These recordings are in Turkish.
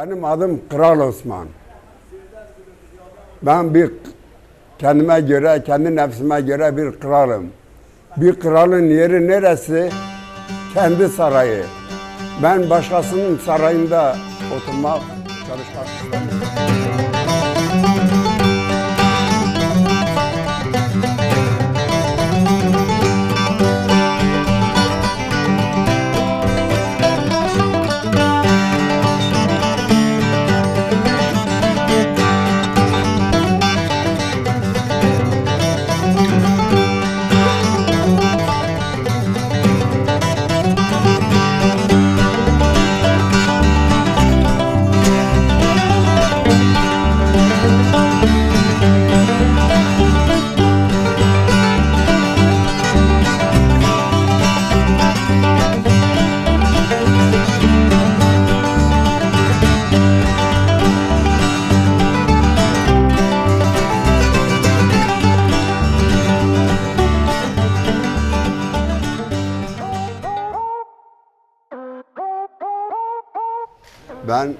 Benim adım Kral Osman. Ben bir kendime göre, kendi nefsime göre bir kralım. Bir kralın yeri neresi? Kendi sarayı. Ben başkasının sarayında oturmak, çalışmak istemem. Ben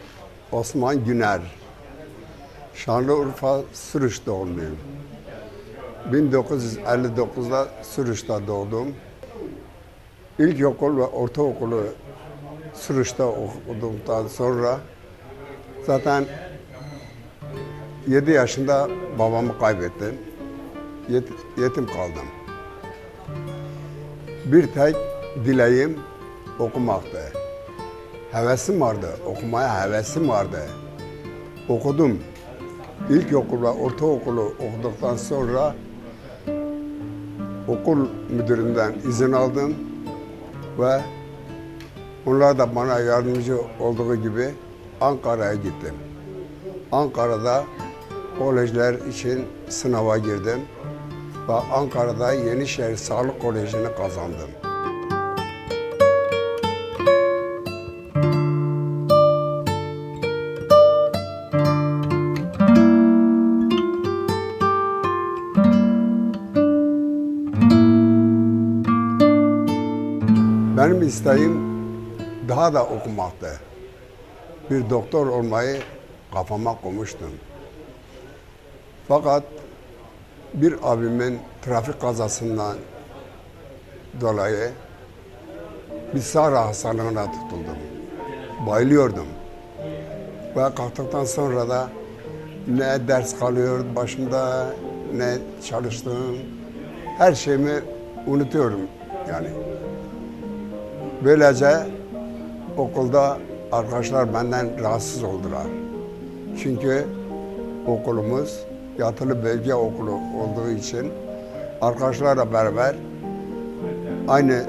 Osman Güner. Şanlıurfa Sürüş doğumluyum. 1959'da Sürüş'te doğdum. İlkokul ve ortaokulu Sürüş'te okuduktan sonra zaten 7 yaşında babamı kaybettim. Yet- yetim kaldım. Bir tek dileğim okumaktı hevesim vardı. Okumaya hevesim vardı. Okudum. İlkokul ve ortaokulu okuduktan sonra okul müdüründen izin aldım ve onlar da bana yardımcı olduğu gibi Ankara'ya gittim. Ankara'da kolejler için sınava girdim ve Ankara'da Yenişehir Sağlık Koleji'ni kazandım. Benim isteğim daha da okumaktı. Bir doktor olmayı kafama koymuştum. Fakat bir abimin trafik kazasından dolayı bir Sara hastalığına tutuldum. Bayılıyordum. Ve kalktıktan sonra da ne ders kalıyor başımda, ne çalıştığım, her şeyimi unutuyorum yani. Böylece okulda arkadaşlar benden rahatsız oldular. Çünkü okulumuz yatılı bölge okulu olduğu için arkadaşlarla beraber aynı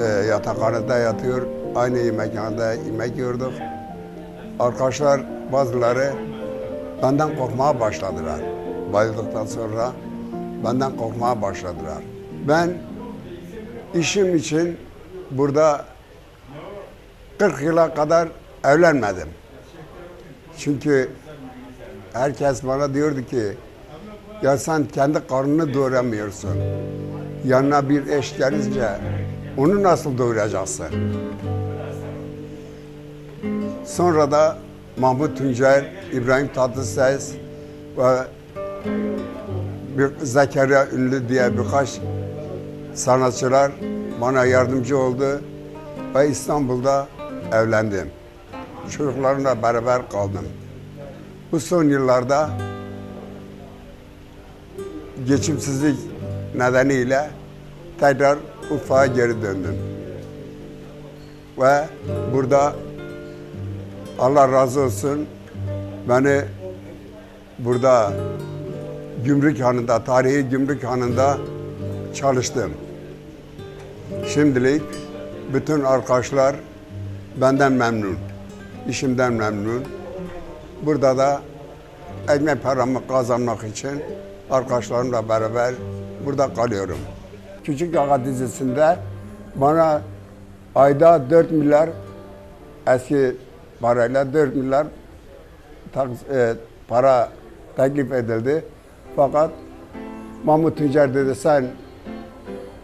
e, yatakhanede yatıyor, aynı yemekhanede yemek yiyorduk. Arkadaşlar bazıları benden korkmaya başladılar. Bayıldıktan sonra benden korkmaya başladılar. Ben işim için burada 40 yıla kadar evlenmedim. Çünkü herkes bana diyordu ki ya sen kendi karnını doyuramıyorsun. Yanına bir eş gelince onu nasıl doyuracaksın? Sonra da Mahmut Tuncer, İbrahim Tatlıses ve bir Zekeriya Ünlü diye birkaç sanatçılar bana yardımcı oldu ve İstanbul'da evlendim. Çocuklarımla beraber kaldım. Bu son yıllarda geçimsizlik nedeniyle tekrar Urfa'ya geri döndüm. Ve burada Allah razı olsun beni burada Gümrük Hanı'nda, tarihi Gümrük Hanı'nda çalıştım. Şimdilik bütün arkadaşlar benden memnun. işimden memnun. Burada da ekmek paramı kazanmak için arkadaşlarımla beraber burada kalıyorum. Küçük Ağa dizisinde bana ayda 4 milyar eski parayla 4 milyar e, para teklif edildi. Fakat Mahmut Tuncer dedi sen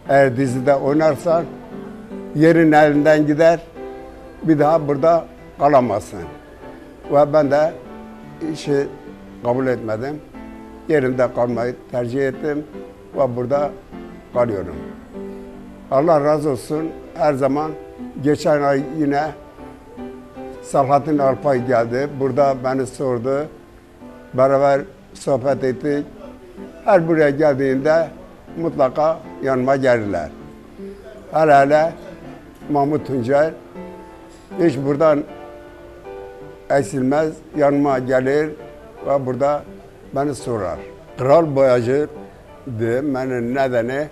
eğer dizide oynarsan yerin elinden gider bir daha burada kalamazsın. Ve ben de işi kabul etmedim. Yerimde kalmayı tercih ettim ve burada kalıyorum. Allah razı olsun. Her zaman geçen ay yine Salahattin Alpay geldi. Burada beni sordu. Beraber sohbet ettik. Her buraya geldiğinde mutlaka yanıma gelirler. Hele hele Mahmut Tuncel hiç buradan eksilmez. Yanıma gelir ve burada beni sorar. Kral boyacı demenin nedeni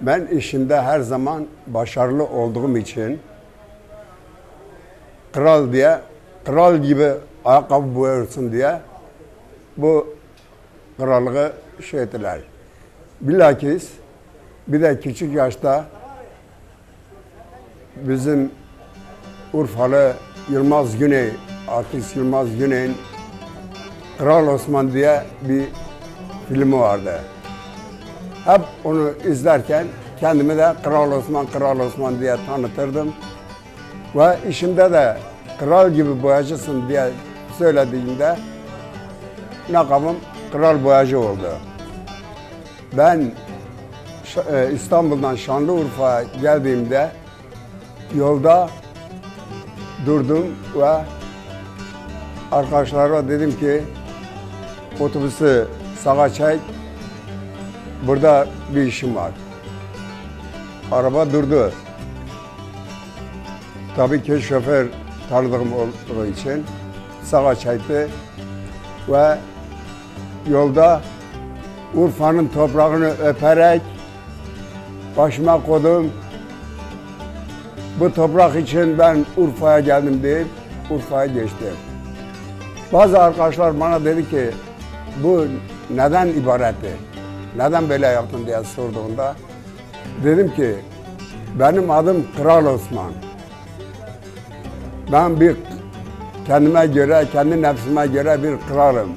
ben işimde her zaman başarılı olduğum için kral diye, kral gibi ayakkabı boyuyorsun diye bu krallığı şey ettiler. Bilakis bir de küçük yaşta bizim Urfalı Yılmaz Güney, artist Yılmaz Güney'in Kral Osman diye bir filmi vardı. Hep onu izlerken kendimi de Kral Osman, Kral Osman diye tanıtırdım. Ve işimde de kral gibi boyacısın diye söylediğimde lakabım kral boyacı oldu. Ben e, İstanbul'dan Şanlıurfa'ya geldiğimde yolda durdum ve arkadaşlara dedim ki otobüsü sağa çek burada bir işim var. Araba durdu. Tabii ki şoför tanıdığım olduğu için sağa çekti ve yolda Urfa'nın toprağını öperek başıma koydum. Bu toprak için ben Urfa'ya geldim deyip Urfa'ya geçtim. Bazı arkadaşlar bana dedi ki bu neden ibaretti? Neden böyle yaptın diye sorduğunda dedim ki benim adım Kral Osman. Ben bir kendime göre, kendi nefsime göre bir kralım.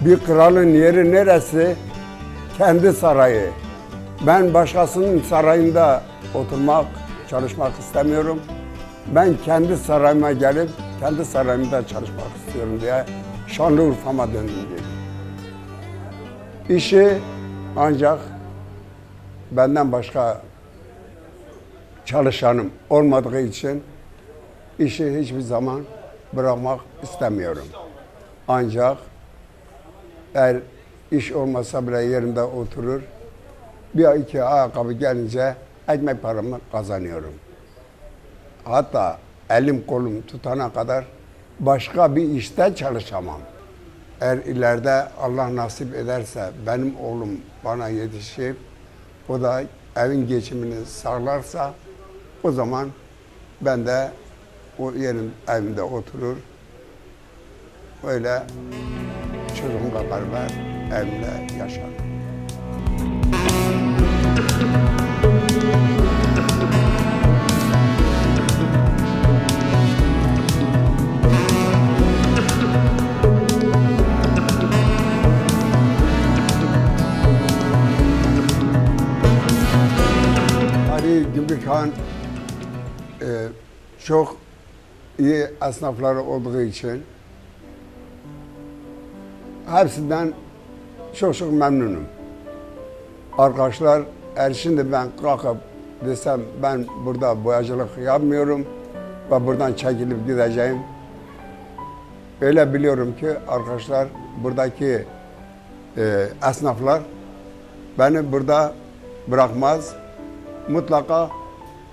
Bir kralın yeri neresi? Kendi sarayı. Ben başkasının sarayında oturmak, çalışmak istemiyorum. Ben kendi sarayıma gelip kendi sarayımda çalışmak istiyorum diye Şanlıurfa'ma döndüm dedi. İşi ancak benden başka çalışanım olmadığı için işi hiçbir zaman bırakmak istemiyorum. Ancak eğer iş olmasa bile yerimde oturur, bir iki ayakkabı gelince ekmek paramı kazanıyorum. Hatta elim kolum tutana kadar başka bir işte çalışamam. Eğer ileride Allah nasip ederse benim oğlum bana yetişip o da evin geçimini sağlarsa o zaman ben de o yerin evinde oturur. Öyle çocuğumla beraber evimde yaşarım. Ali Gümrükhan e, çok iyi esnafları olduğu için hepsinden çok çok memnunum. Arkadaşlar eğer şimdi ben kalkıp desem ben burada boyacılık yapmıyorum ve buradan çekilip gideceğim. Öyle biliyorum ki arkadaşlar buradaki e, esnaflar beni burada bırakmaz. Mutlaka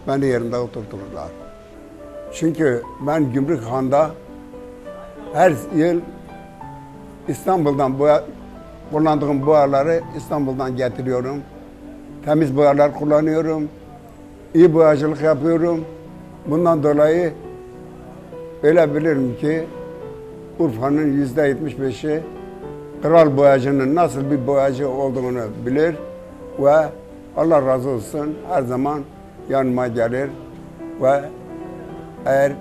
beni yerinde oturturlar. Çünkü ben Gümrükhan'da her yıl İstanbul'dan boya, kullandığım boyaları İstanbul'dan getiriyorum. Temiz boyalar kullanıyorum. İyi boyacılık yapıyorum. Bundan dolayı öyle bilirim ki Urfa'nın yüzde yetmiş beşi kral boyacının nasıl bir boyacı olduğunu bilir ve Allah razı olsun her zaman yanıma gelir ve eğer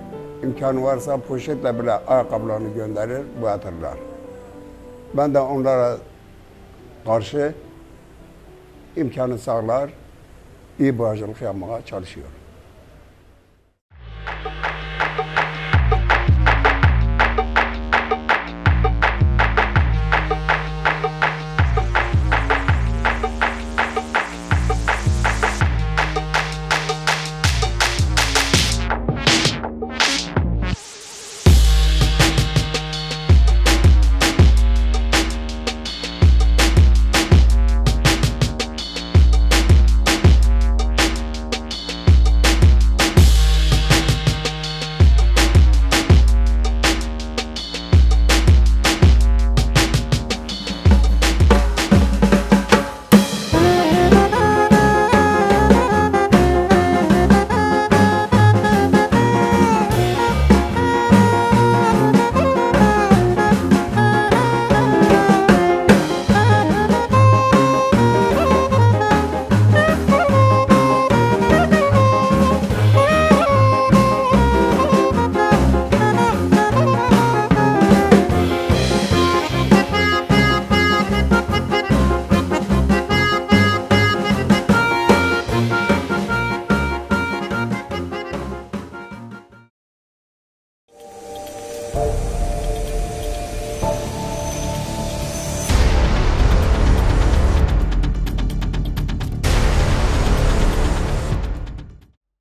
imkanı varsa poşetle bile ayakkabılarını gönderir, boyatırlar. Ben de onlara karşı imkanı sağlar, iyi boyacılık yapmaya çalışıyorum.